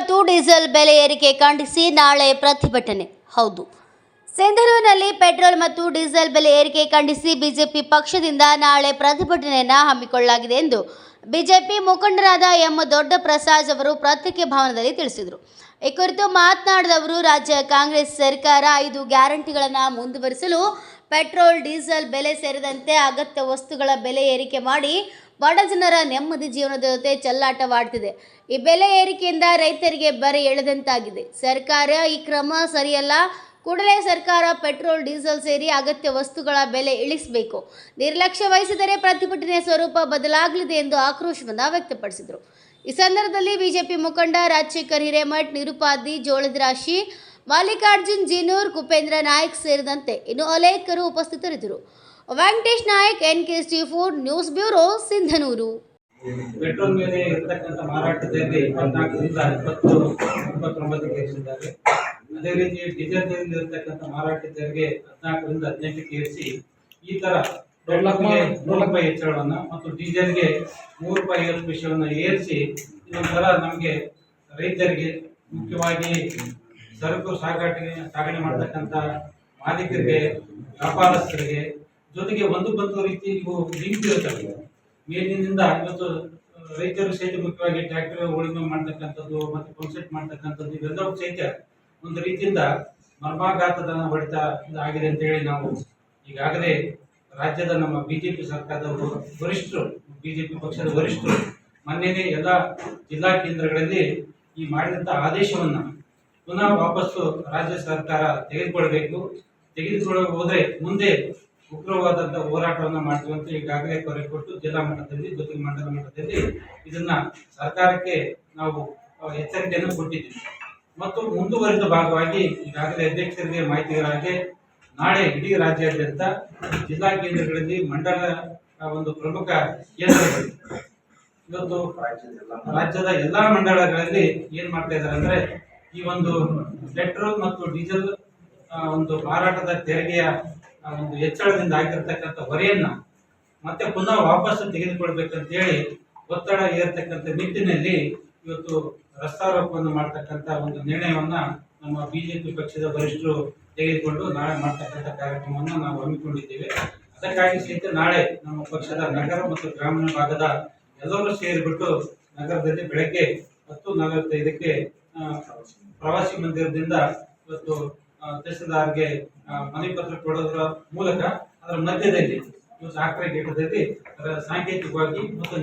ಮತ್ತು ಡೀಸೆಲ್ ಬೆಲೆ ಏರಿಕೆ ಖಂಡಿಸಿ ನಾಳೆ ಪ್ರತಿಭಟನೆ. ಹೌದು. ಸಿಂಧನೂರಿನಲ್ಲಿ ಪೆಟ್ರೋಲ್ ಮತ್ತು ಡೀಸೆಲ್ ಬೆಲೆ ಏರಿಕೆ ಖಂಡಿಸಿ ಬಿಜೆಪಿ ಪಕ್ಷದಿಂದ ನಾಳೆ ಪ್ರತಿಭಟನೆಯನ್ನು ಹಮ್ಮಿಕೊಳ್ಳಲಾಗಿದೆ ಎಂದು ಬಿಜೆಪಿ ಮುಖಂಡರಾದ ಎಂ ದೊಡ್ಡ ಪ್ರಸಾದ್ ಅವರು ಪತ್ರಿಕೆ ಭವನದಲ್ಲಿ ತಿಳಿಸಿದರು. ಈ ಕುರಿತು ಮಾತನಾಡಿದವರು ರಾಜ್ಯ ಕಾಂಗ್ರೆಸ್ ಸರ್ಕಾರ ಐದು ಗ್ಯಾರಂಟಿಗಳನ್ನು ಮುಂದುವರಿಸಲು ಪೆಟ್ರೋಲ್, ಡೀಸೆಲ್ ಬೆಲೆ ಸೇರಿದಂತೆ ಅಗತ್ಯ ವಸ್ತುಗಳ ಬೆಲೆ ಏರಿಕೆ ಮಾಡಿ ಬಡ ಜನರ ನೆಮ್ಮದಿ ಜೀವನದ ಜೊತೆ ಚೆಲ್ಲಾಟವಾಡ್ತಿದೆ. ಈ ಬೆಲೆ ಏರಿಕೆಯಿಂದ ರೈತರಿಗೆ ಬರೆ ಎಳೆದಂತಾಗಿದೆ. ಸರ್ಕಾರ ಈ ಕ್ರಮ ಸರಿಯಲ್ಲ. ಕೂಡಲೇ ಸರ್ಕಾರ ಪೆಟ್ರೋಲ್, ಡೀಸೆಲ್ ಸೇರಿ ಅಗತ್ಯ ವಸ್ತುಗಳ ಬೆಲೆ ಇಳಿಸಬೇಕು. ನಿರ್ಲಕ್ಷ್ಯ ವಹಿಸಿದರೆ ಪ್ರತಿಭಟನೆಯ ಸ್ವರೂಪ ಬದಲಾಗಲಿದೆ ಎಂದು ಆಕ್ರೋಶವನ್ನು ವ್ಯಕ್ತಪಡಿಸಿದರು. ಈ ಸಂದರ್ಭದಲ್ಲಿ ಬಿಜೆಪಿ ಮುಖಂಡ ರಾಜಶೇಖರ್ ಹಿರೇಮಠ್, ನಿರುಪಾದಿ, ಜೋಳದ ರಾಶಿ ಮಲ್ಲಿಕಾರ್ಜುನ್ ಜಿನೂರ್ ಕುಪೇಂದ್ರ ನಾಯಕ್ ಸೇರಿದಂತೆ ಇನ್ನು ಅನೇಕರು ಉಪಸ್ಥಿತರಿದ್ದರು. Venkatesh Nayak N K C four news bureau Sindhanur. Petrol ಮೇಲೆ ಇರತಕ್ಕಂಥ ಮಾರಾಟದಲ್ಲಿ ಇಪ್ಪತ್ನಾಲ್ಕರಿಂದ ಇಪ್ಪತ್ತು ಇಪ್ಪತ್ತೊಂಬತ್ತು ಏರಿಸಿದ್ದಾರೆ. ಅದೇ ರೀತಿ ಡೀಸೆಲ್ ಮೇಲೆ ಇರ್ತಕ್ಕಂಥ ಮಾರಾಟ ತೆರಿಗೆ ಹದಿನಾಲ್ಕರಿಂದ ಹದಿನೆಂಟಕ್ಕೆ ಏರಿಸಿ ಈ ತರ ಪೆಟ್ರೋಲ್ಗೆ ನೂರು ರೂಪಾಯಿ ಹೆಚ್ಚಳವನ್ನ ಮತ್ತು ಡೀಸೆಲ್ಗೆ ಮೂರು ರೂಪಾಯಿ ಐವತ್ತು ವಿಷಯವನ್ನು ಏರಿಸಿ ಇದೊಂಥರ ನಮಗೆ ರೈತರಿಗೆ ಮುಖ್ಯವಾಗಿ ಸರಕು ಸಾಗಾಟಿಗೆ ಸಾಗಣೆ ಮಾಡ್ತಕ್ಕಂಥ ಮಾಲೀಕರಿಗೆ, ವ್ಯಾಪಾರಸ್ಥರಿಗೆ, ಜೊತೆಗೆ ಒಂದು ಬಂದು ರೀತಿ ಇವು ಲಿಂಕ್ ಇರುತ್ತವೆ ಮೇಲಿನಿಂದ ಇವತ್ತು ರೈತರು ಸಹಿತ ಮುಖ್ಯವಾಗಿ ಟ್ರ್ಯಾಕ್ಟರ್ ಉಳುಮೆ ಮಾಡ್ತಕ್ಕಂಥದ್ದು ಮತ್ತು ಪಂಪ್ಸೆಟ್ ಮಾಡ್ತಕ್ಕಂಥದ್ದು ಇವೆಲ್ಲವೂ ಸಹಿತ ಒಂದು ರೀತಿಯಿಂದ ಮರ್ಮಾಘಾತದ ಹೊಡೆತ ಆಗಿದೆ ಅಂತ ಹೇಳಿ ನಾವು ಈಗಾಗಲೇ ರಾಜ್ಯದ ನಮ್ಮ ಬಿಜೆಪಿ ಸರ್ಕಾರದ ವ- ವರಿಷ್ಠರು ಬಿಜೆಪಿ ಪಕ್ಷದ ವರಿಷ್ಠರು ಮೊನ್ನೆನೇ ಎಲ್ಲ ಜಿಲ್ಲಾ ಕೇಂದ್ರಗಳಲ್ಲಿ ಈ ಮಾಡಿದಂಥ ಆದೇಶವನ್ನ ಪುನಃ ವಾಪಸ್ಸು ರಾಜ್ಯ ಸರ್ಕಾರ ತೆಗೆದುಕೊಳ್ಬೇಕು. ತೆಗೆದುಕೊಳ್ಳ ಹೋದ್ರೆ ಮುಂದೆ ಉಗ್ರವಾದಂಥ ಹೋರಾಟವನ್ನು ಮಾಡ್ತೀವಿ ಅಂತ ಈಗಾಗಲೇ ಕೊರೆ ಕೊಟ್ಟು ಜಿಲ್ಲಾ ಮಟ್ಟದಲ್ಲಿ ಜೊತೆಗೆ ಮಂಡಲ ಮಟ್ಟದಲ್ಲಿ ಇದನ್ನ ಸರ್ಕಾರಕ್ಕೆ ನಾವು ಎಚ್ಚರಿಕೆಯನ್ನು ಕೊಟ್ಟಿದ್ದೀವಿ. ಮತ್ತು ಮುಂದುವರಿದ ಭಾಗವಾಗಿ ಈಗಾಗಲೇ ಅಧ್ಯಕ್ಷರಿಗೆ ಮಾಹಿತಿಗಳಾಗಿ ನಾಳೆ ಇಡೀ ರಾಜ್ಯಾದ್ಯಂತ ಜಿಲ್ಲಾ ಕೇಂದ್ರಗಳಲ್ಲಿ ಮಂಡಲ ಒಂದು ಪ್ರಮುಖ ಕೇಂದ್ರಗಳು ಇವತ್ತು ರಾಜ್ಯದ ಎಲ್ಲಾ ಮಂಡಳಗಳಲ್ಲಿ ಏನ್ ಮಾಡ್ತಾ ಇದ್ದಾರೆ ಅಂದ್ರೆ ಈ ಒಂದು ಪೆಟ್ರೋಲ್ ಮತ್ತು ಡೀಸೆಲ್ ಒಂದು ಮಾರಾಟದ ತೆರಿಗೆಯ ಒಂದು ಹೆಚ್ಚಳದಿಂದ ಆಗಿರ್ತಕ್ಕಂಥ ಹೊರೆಯನ್ನ ಮತ್ತೆ ಪುನಃ ವಾಪಸ್ ತೆಗೆದುಕೊಳ್ಬೇಕಂತೇಳಿ ಒತ್ತಡ ಏರ್ತಕ್ಕಂಥ ನಿಟ್ಟಿನಲ್ಲಿ ಇವತ್ತು ರಸ್ತಾರೋಪವನ್ನು ಮಾಡ್ತಕ್ಕಂಥ ಒಂದು ನಿರ್ಣಯವನ್ನ ನಮ್ಮ ಬಿಜೆಪಿ ಪಕ್ಷದ ವರಿಷ್ಠರು ತೆಗೆದುಕೊಂಡು ನಾಳೆ ಮಾಡ್ತಕ್ಕಂಥ ಕಾರ್ಯಕ್ರಮವನ್ನು ನಾವು ಹಮ್ಮಿಕೊಂಡಿದ್ದೇವೆ. ಅದಕ್ಕಾಗಿ ಸಹಿತ ನಾಳೆ ನಮ್ಮ ಪಕ್ಷದ ನಗರ ಮತ್ತು ಗ್ರಾಮೀಣ ಭಾಗದ ಎಲ್ಲರೂ ಸೇರಿಬಿಟ್ಟು ನಗರದಲ್ಲಿ ಬೆಳಗ್ಗೆ ಹತ್ತು ನಲವತ್ತೈದಕ್ಕೆ ಪ್ರವಾಸಿ ಮಂದಿರದಿಂದ ಇವತ್ತು ತಹಸೀಲ್ದಾರ್ಗೆ ಮನವಿ ಪತ್ರ ಕೊಡೋದ್ರ ಮೂಲಕ ಅದರ ಮಧ್ಯದಲ್ಲಿ ಸಾಕ್ರೆ ಗೇಟದಲ್ಲಿ ಅದರ ಸಾಂಕೇತಿಕವಾಗಿ ಮತ್ತು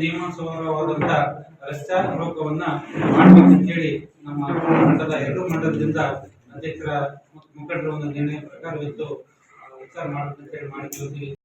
ಮಾಡಬೇಕು ಅಂತ ಹೇಳಿ ನಮ್ಮ ಮಂಡಲ ಎರಡು ಮಂಡಲದಿಂದ ಅಧ್ಯಕ್ಷರ ಮುಖಂಡರ ಒಂದು ನಿರ್ಣಯ ಪ್ರಕಾರ ಇವತ್ತು ಅಂತ ಹೇಳಿ ಮಾಡಿದ್ದೀವಿ